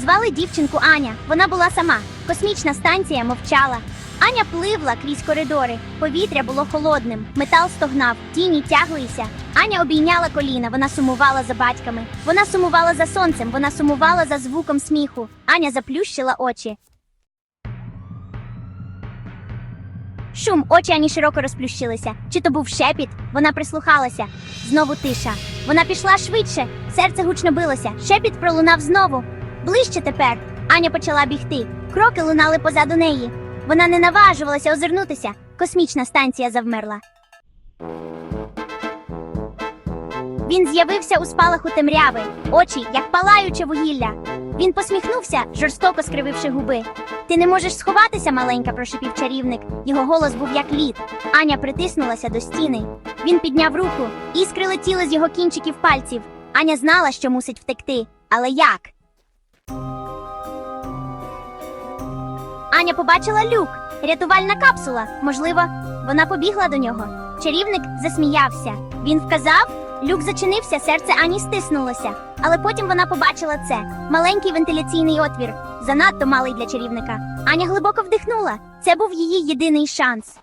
Звали дівчинку Аня. Вона була сама. Космічна станція мовчала. Аня пливла крізь коридори. Повітря було холодним, метал стогнав, тіні тяглися. Аня обійняла коліна, вона сумувала за батьками. Вона сумувала за сонцем, вона сумувала за звуком сміху. Аня заплющила очі. Шум, очі Ані широко розплющилися. Чи то був шепіт? Вона прислухалася. Знову тиша. Вона пішла швидше. Серце гучно билося. Шепіт пролунав знову. Ближче тепер. Аня почала бігти. Кроки лунали позаду неї. Вона не наважувалася озирнутися. Космічна станція завмерла. Він з'явився у спалаху темряви, очі, як палаюче вугілля. Він посміхнувся, жорстоко скрививши губи. Ти не можеш сховатися, маленька, прошипів чарівник. Його голос був як лід. Аня притиснулася до стіни. Він підняв руку, іскри летіли з його кінчиків пальців. Аня знала, що мусить втекти. Але як? Аня побачила люк, рятувальна капсула. Можливо, вона побігла до нього. Чарівник засміявся. Він вказав, люк зачинився, серце Ані стиснулося. Але потім вона побачила це маленький вентиляційний отвір, занадто малий для чарівника. Аня глибоко вдихнула. Це був її єдиний шанс.